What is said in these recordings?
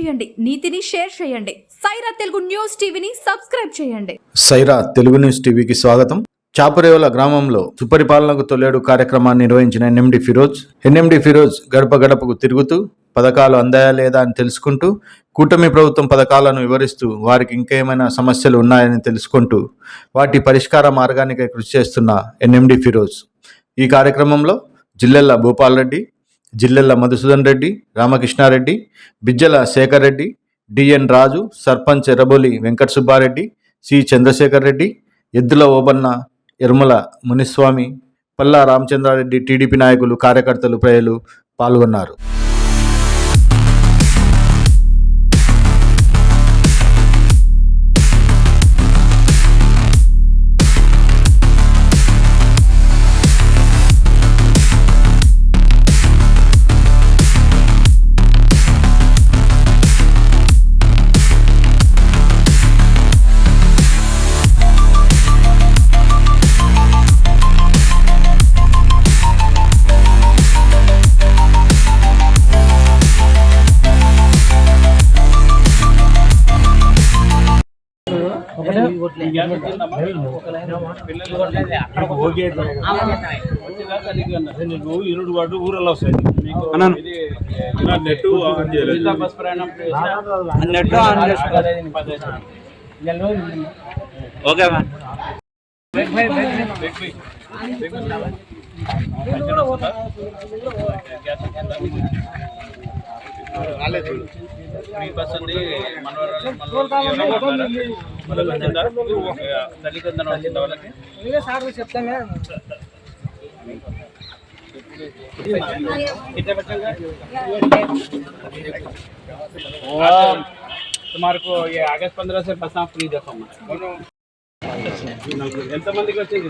చేయండి నీతిని షేర్ చేయండి. సైరా తెలుగు న్యూస్ టీవీని సబ్స్క్రైబ్ చేయండి. సైరా తెలుగు న్యూస్ టీవీకి స్వాగతం. చాపరేవల గ్రామంలో సుపరిపాలనకు తొలేడు కార్యక్రమాన్ని నిర్వహించిన ఎన్ఎండి ఫిరోజ్ ఎన్ఎండి ఫిరోజ్ గడప గడపకు తిరుగుతూ పథకాలు అందాయా లేదా అని తెలుసుకుంటూ కూటమి ప్రభుత్వం పథకాలను వివరిస్తూ వారికి ఇంకేమైనా సమస్యలు ఉన్నాయని తెలుసుకుంటూ వాటి పరిష్కార మార్గానికై కృషి చేస్తున్న ఎన్ఎండి ఫిరోజ్. ఈ కార్యక్రమంలో Jillela Bhupal Reddy Jillella Madhusudan Reddy Ramakrishna Reddy Bijjala Sekhar Reddy DN Raju sarpanch Errabolu Venkata Subba Reddy C Chandrasekhar Reddy Eddula Obanna Ermala Muniswamy Palla Ramachandra Reddy TDP నాయకులు కార్యకర్తలు ప్రజలు పాల్గొన్నారు. నువ్వు ఇరుడు వాడు ఊరల్లో వస్తాయి నెట్ ఆన్ చేయలేదు బస్ ప్రయాణం net on okay ma'am free bus ఉంది మనవరాలు తల్లి కింద వచ్చిందా వాళ్ళకి कितने बच्चे हैं तुम्हारे को ये अगस्त पंद्रह से बस फ्री देखो ఎంతమందికి వచ్చింది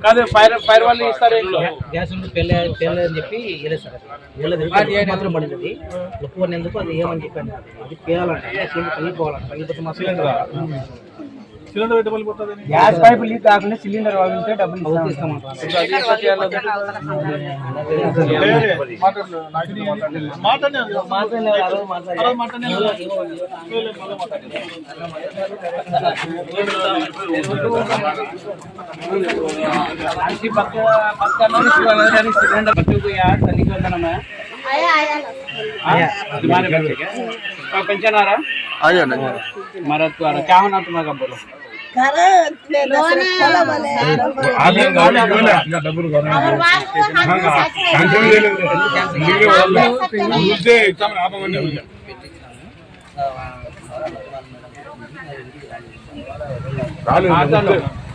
కాదు ఫైర్ ఫైర్ వాళ్ళు ఇస్తారు ఇంట్లో గ్యాస్ ఉంది పెళ్ళి పెళ్ళి అని చెప్పి వెళ్ళలేదు సార్ వెళ్ళలేదు మాత్రం పడింది ఎక్కువ ఎందుకు అది ఏమని చెప్పాను అది పేయాలంట పగిలిపోవాలంట పగిలిపోతే మాత్రం సిలిండర్ పెట్టి మళ్ళీ పోతుంది గ్యాస్ పైప్ లీక్ కాకుండా సిలిండర్ వాగితే డబ్బులు పక్క పక్కన తల్లికి వెళ్తానమ్మా तनिक होता ना आया आया ना हाँ? तुम्हारे बच्चे क्या पेंशन आ रहा आ जाना हमारा तो आ रहा क्या होना तुम्हारा बोलो घर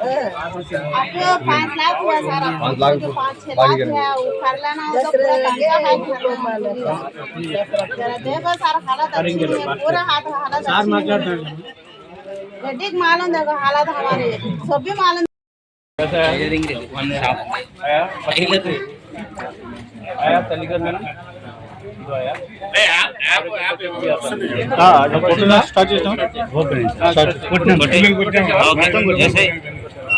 आपको पाँच लाख हुआ सारा पाँच लाख पाँच छह लाख है वो कर लेना हो तो पूरा पैसा है जरा देखो सारा हालत अच्छी है पूरा हाथ हालत अच्छी है गड्डी मालूम देखो हालत हमारी सब भी मालूम कैसा है आया आया तलीगढ़ में ना जो आया స్టార్ట్ చేసాం చేసే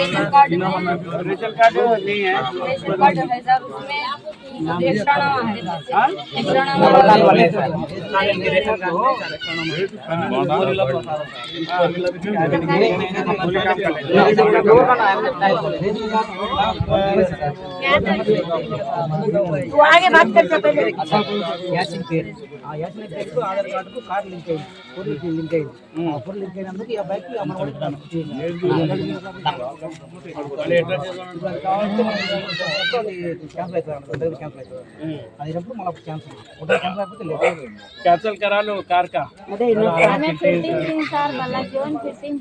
रेशन हाँ। कार्ड रेशन कार्ड नहीं है हाँ, रेशन कार्ड है सर उसमें एक्स्ट्रा नाम है। हाँ? एक्स्ट्रा नाम वाले रेशन कार्ड तो आगे बात करते पहले। यासिन के यासिन के को आधार कार्ड को कार्ड लिंक है। पूरी लिंक है। हम्म। पूरी लिंक है। अंदर की बाइक की हमारा క్యాన్సిల్ అవుతుంది క్యాన్సిల్ అవుతుంది అదేటప్పుడు మళ్ళీ క్యాన్సిల్ క్యాన్సిల్ కరాలు కార్క కా అదే ఫిట్టింగ్ సార్ మళ్ళీ జోన్ ఫిట్టింగ్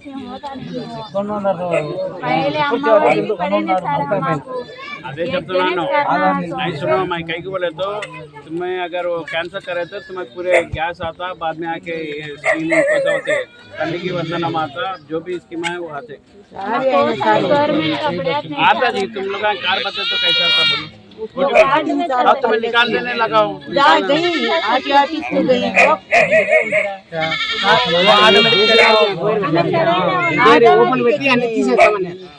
పైలే ಅದೇ ಚೆಪ್ತಾನ ನಾವು ऐसा मैं कहीं को बोले तो तुम्हें अगर वो कैंसर करे तो तुम्हें पूरे गैस आता बाद में आके ये स्कीम पैसा होते ठंडी की वजह नाम आता जो भी स्कीम है वो आते आता जी तुम लोग निकाल देने लगा हूँ ओपन बैठी है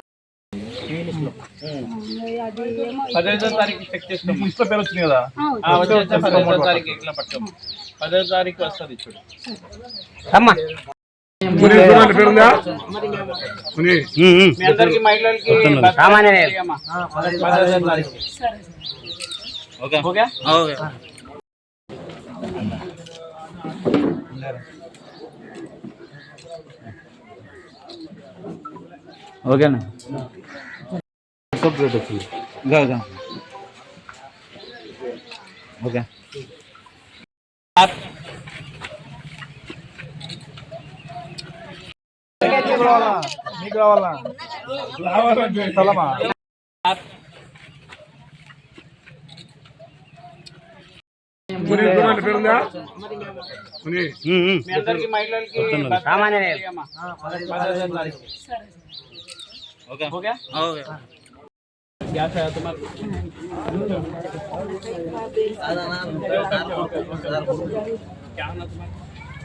పదహైదో తారీఖు చెక్ చేసుకో ఇష్ట పేరు వచ్చింది కదా? వచ్చేస్తే పదహైదో తారీఖు ఇట్లా పట్టుకో పదహైదో తారీఖు వస్తుంది చూడు. అమ్మా. మీ అందరికి మహిళలకి సామాన్యమే. అమ్మా. పదహైదో తారీఖు. ఓకే. ఓకే? ఓకే. ఓకేనా? ఓకే మీ అందరికి మహిళలకి సామాన్యమే. అమ్మా. పదహైదో తారీఖు ఓకే ఓకే ఓకే গ্যাস আয়া তোমার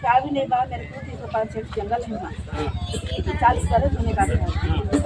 चावी नहीं बा मेरे को तीन सौ पाँच सौ जंगल है चालीस तरह होने का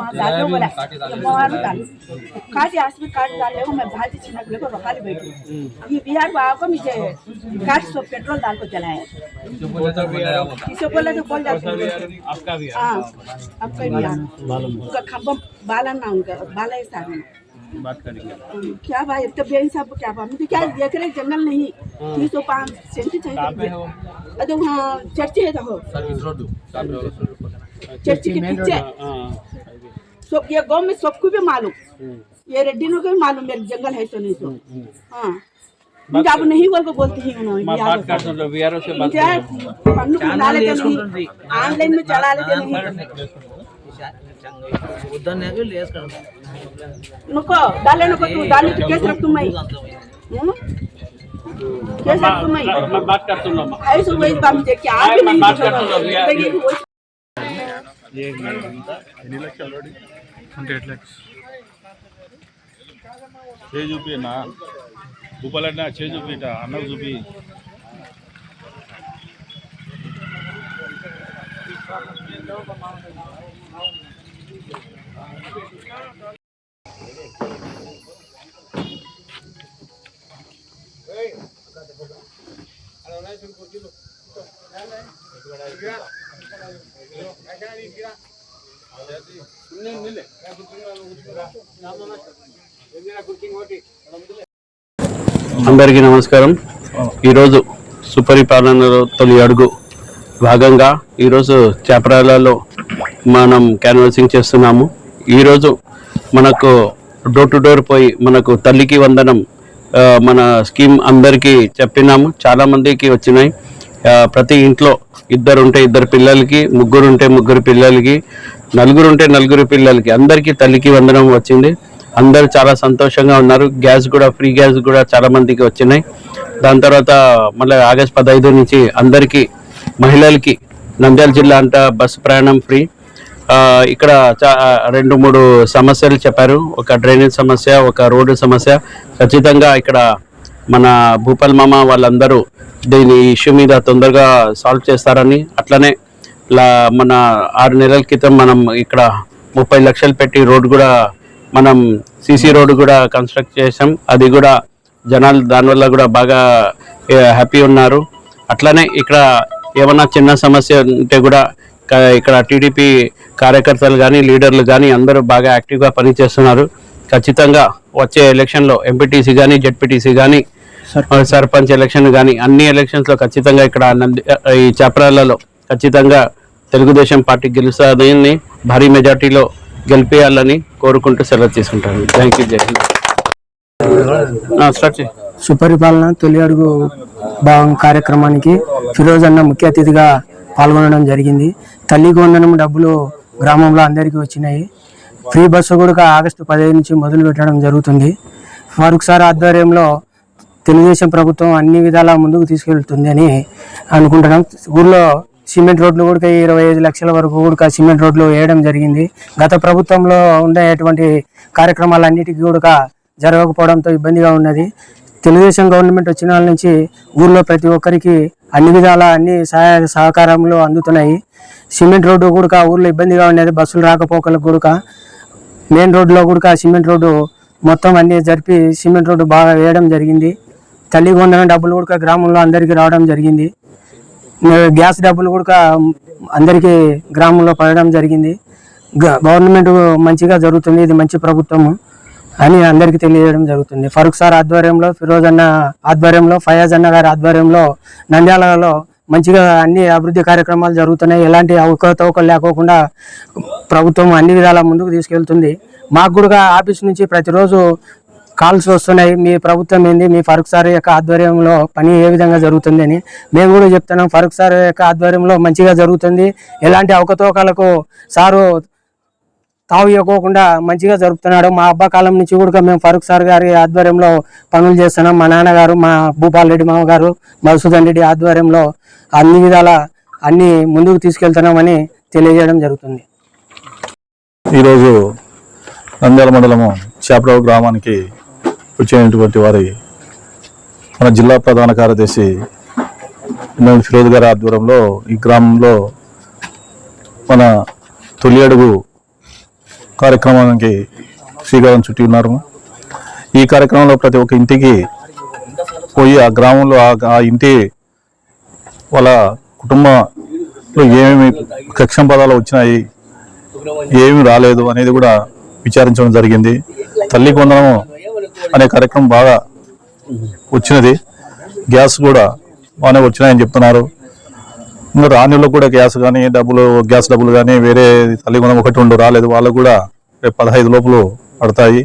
माँ डालो बोला यम्मार डाल काटी आसमी काट डाले मैं भाजी छिनक ले को रखाली बैठू। ये बिहार बा को मुझे काट सो पेट्रोल डाल को चलाया किसे बोले तो बोल जाते आपका भी है। हाँ आपका बिहार उनका खम्बम बाला ना उनका बाला है। सामने बात करेंगे। क्या भाई तो बेइंसाफ क्या भाई मुझे क्या देख रहे जंगल नहीं। तीन सौ पाँच सेंटी चाहिए अरे वहाँ चर्च है तो चर्च के पीछे। सब ये गाँव में सबको भी मालूम ये रेड्डी को भी मालूम मेरे जंगल है तो नहीं तो हाँ अब नहीं बोल को बोलते ही ऑनलाइन में चला लेते नहीं नुको डाले नुको तू डाले तो कैसे रख मैं कैसे रख तुम मैं बात कर तुम लोग ऐसे वही काम देख क्या भी नहीं बात कर नहीं लोग ये అంటే ఎట్లా? చే చేయి చూపి అన్న భూపాలన్న చేయి చూపి అన్నకు చూపి. అందరికీ నమస్కారం. ఈరోజు సుపరిపాలనలో తొలి అడుగు భాగంగా ఈరోజు చేపరాలలో మనం క్యాన్వాసింగ్ చేస్తున్నాము. ఈరోజు మనకు డోర్ టు డోర్ పోయి మనకు తల్లికి వందనం మన స్కీమ్ అందరికీ చెప్పినాము. చాలామందికి వచ్చినాయి. ప్రతి ఇంట్లో ఇద్దరు ఉంటే ఇద్దరు పిల్లలకి ముగ్గురు ఉంటే ముగ్గురు పిల్లలకి నలుగురు ఉంటే నలుగురు పిల్లలకి అందరికీ తల్లికి వందనం వచ్చింది. అందరూ చాలా సంతోషంగా ఉన్నారు. గ్యాస్ కూడా ఫ్రీ గ్యాస్ కూడా చాలా మందికి వచ్చినాయి. దాని తర్వాత మళ్ళీ ఆగస్ట్ పదహైదు నుంచి అందరికీ మహిళలకి నంద్యాల జిల్లా అంతా బస్సు ప్రయాణం ఫ్రీ. ఇక్కడ రెండు మూడు సమస్యలు చెప్పారు. ఒక డ్రైనేజ్ సమస్య ఒక రోడ్డు సమస్య. ఖచ్చితంగా ఇక్కడ మన భూపాల్ మామ వాళ్ళందరూ దీని ఇష్యూ మీద తొందరగా సాల్వ్ చేస్తారని అట్లనే మన ఆరు నెలల క్రితం మనం ఇక్కడ ముప్పై లక్షలు పెట్టి రోడ్ కూడా మనం సీసీ రోడ్ కూడా కన్స్ట్రక్ట్ చేసాం అది కూడా జనాలు దానివల్ల కూడా బాగా హ్యాపీ ఉన్నారు. అట్లనే ఇక్కడ ఏమన్నా చిన్న సమస్య ఉంటే కూడా ఇక్కడ టీడీపీ కార్యకర్తలు కానీ లీడర్లు కానీ అందరూ బాగా యాక్టివ్గా పనిచేస్తున్నారు. ఖచ్చితంగా వచ్చే ఎలక్షన్లో ఎంపీటీసీ కానీ జెడ్పీటీసీ కానీ సర్పంచ్ ఎలక్షన్ కానీ అన్ని ఎలక్షన్స్లో ఖచ్చితంగా ఇక్కడ నంది ఈ చాపరాలలో ఖచ్చితంగా తెలుగుదేశం పార్టీ గెలుస్తుందని భారీ మెజార్టీలో గెలిపేయాలని కోరుకుంటూ సెలవు తీసుకుంటాను. థ్యాంక్ యూ జై సుపరిపాలన తొలి అడుగు భావం కార్యక్రమానికి ఫిరోజ్ అన్న ముఖ్య అతిథిగా పాల్గొనడం జరిగింది. తల్లి వందనం డబ్బులు గ్రామంలో అందరికీ వచ్చినాయి. ఫ్రీ బస్సు కూడా ఆగస్టు పదిహేను నుంచి మొదలు పెట్టడం జరుగుతుంది. ఫారూక్ సార్ ఆధ్వర్యంలో తెలుగుదేశం ప్రభుత్వం అన్ని విధాలా ముందుకు తీసుకెళ్తుంది అని అనుకుంటున్నాం. ఊర్లో సిమెంట్ రోడ్లు కూడా ఇరవై ఐదు లక్షల వరకు కూడా సిమెంట్ రోడ్లు వేయడం జరిగింది. గత ప్రభుత్వంలో ఉండేటువంటి కార్యక్రమాలన్నిటికీ కూడా జరగకపోవడంతో ఇబ్బందిగా ఉన్నది. తెలుగుదేశం గవర్నమెంట్ వచ్చిన వాళ్ళ నుంచి ఊర్లో ప్రతి ఒక్కరికి అన్ని విధాల అన్ని సహాయ సహకారములు అందుతున్నాయి. సిమెంట్ రోడ్డు కూడా ఊర్లో ఇబ్బందిగా ఉండేది బస్సులు రాకపోకలకు కూడా మెయిన్ రోడ్లో కూడా సిమెంట్ రోడ్డు మొత్తం అన్ని జరిపి సిమెంట్ రోడ్డు బాగా వేయడం జరిగింది. తల్లి వందన డబ్బులు కూడా గ్రామంలో అందరికీ రావడం జరిగింది. గ్యాస్ డబ్బులు కూడా అందరికీ గ్రామంలో పడడం జరిగింది. గ- గవర్నమెంట్ మంచిగా జరుగుతుంది ఇది మంచి ప్రభుత్వము అని అందరికీ తెలియజేయడం జరుగుతుంది. ఫరూక్ సార్ ఆధ్వర్యంలో ఫిరోజ్ అన్న ఆధ్వర్యంలో ఫయాజ్ అన్న గారి ఆధ్వర్యంలో నంద్యాలలో మంచిగా అన్ని అభివృద్ధి కార్యక్రమాలు జరుగుతున్నాయి. ఎలాంటి అవకతవకలు లేకోకుండా ప్రభుత్వం అన్ని విధాల ముందుకు తీసుకెళ్తుంది. మాకు కూడా ఆఫీస్ నుంచి ప్రతిరోజు కాల్స్ వస్తున్నాయి. మీ ప్రభుత్వం ఏంది? మీ ఫరూక్ సార్ యొక్క ఆధ్వర్యంలో పని ఏ విధంగా జరుగుతుంది అని మేము కూడా చెప్తున్నాం. ఫరూక్ సార్ యొక్క ఆధ్వర్యంలో మంచిగా జరుగుతుంది. ఎలాంటి అవకతవకాలకు సారు తావు ఇవ్వకోకుండా మంచిగా జరుపుతున్నాడు. మా అబ్బా కాలం నుంచి కూడా మేము ఫరూక్ సార్ గారి ఆధ్వర్యంలో పనులు చేస్తున్నాం. మా నాన్నగారు మా భూపాల్ రెడ్డి మామ గారు మధుసూదన్ రెడ్డి ఆధ్వర్యంలో అన్ని విధాల అన్ని ముందుకు తీసుకెళ్తున్నామని తెలియజేయడం జరుగుతుంది. ఈరోజు నంద్యాల మండలము చేపరావు గ్రామానికి వచ్చినటువంటి వారి మన జిల్లా ప్రధాన కార్యదర్శి ఫిరోజ్ గారి ఆధ్వర్యంలో ఈ గ్రామంలో మన తొలి అడుగు కార్యక్రమానికి శ్రీకారం చుట్టి ఉన్నారు. ఈ కార్యక్రమంలో ప్రతి ఒక్క ఇంటికి పోయి ఆ గ్రామంలో ఆ- ఆ ఇంటి వాళ్ళ కుటుంబంలో ఏమేమి కక్షం పదాలు వచ్చినాయి ఏమి రాలేదు అనేది కూడా విచారించడం జరిగింది. తల్లి కొందనము అనే కార్యక్రమం బాగా వచ్చినది. గ్యాస్ కూడా బాగానే వచ్చినాయని చెప్తున్నారు. ఇంకా రానిలో కూడా గ్యాస్ కానీ డబ్బులు గ్యాస్ డబ్బులు కానీ వేరే తల్లిగుణం ఒకటి రెండు రాలేదు. వాళ్ళకు కూడా రేపు పదహైదు లోపల పడతాయి.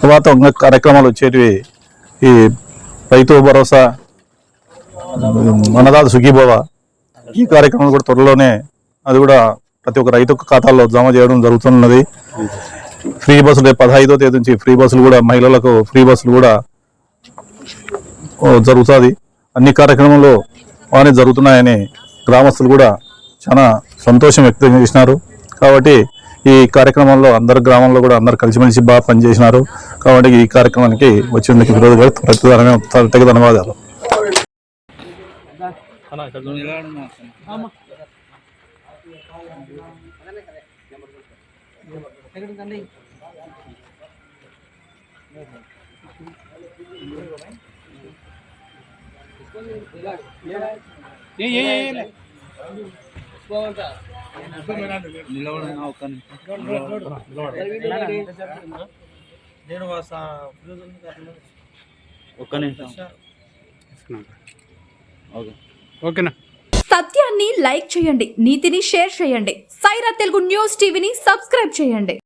తర్వాత ఇంకా కార్యక్రమాలు వచ్చేటివి ఈ రైతు భరోసా మనదాత సుఖీభవ. ఈ కార్యక్రమం కూడా త్వరలోనే అది కూడా ప్రతి ఒక్క రైతు ఖాతాల్లో జమ చేయడం జరుగుతున్నది. ఫ్రీ బస్సులు రేపు పదహైదో తేదీ నుంచి ఫ్రీ బస్సులు కూడా మహిళలకు ఫ్రీ బస్సులు కూడా జరుగుతుంది. అన్ని కార్యక్రమాలు బాగానే జరుగుతున్నాయని గ్రామస్తులు కూడా చాలా సంతోషం వ్యక్తం చేసినారు. కాబట్టి ఈ కార్యక్రమంలో అందరు గ్రామంలో కూడా అందరు కలిసిమెలిసి బాగా పనిచేసినారు. కాబట్టి ఈ కార్యక్రమానికి వచ్చినందుకు విరోధ గారు ప్రతి ధన్యవాదాలు ఒక్క నిమిషం. ఓకే. ఓకేనా? సత్యాన్ని లైక్ చేయండి నీతిని షేర్ చేయండి. సైరా తెలుగు న్యూస్ టీవీని సబ్స్క్రైబ్ చేయండి.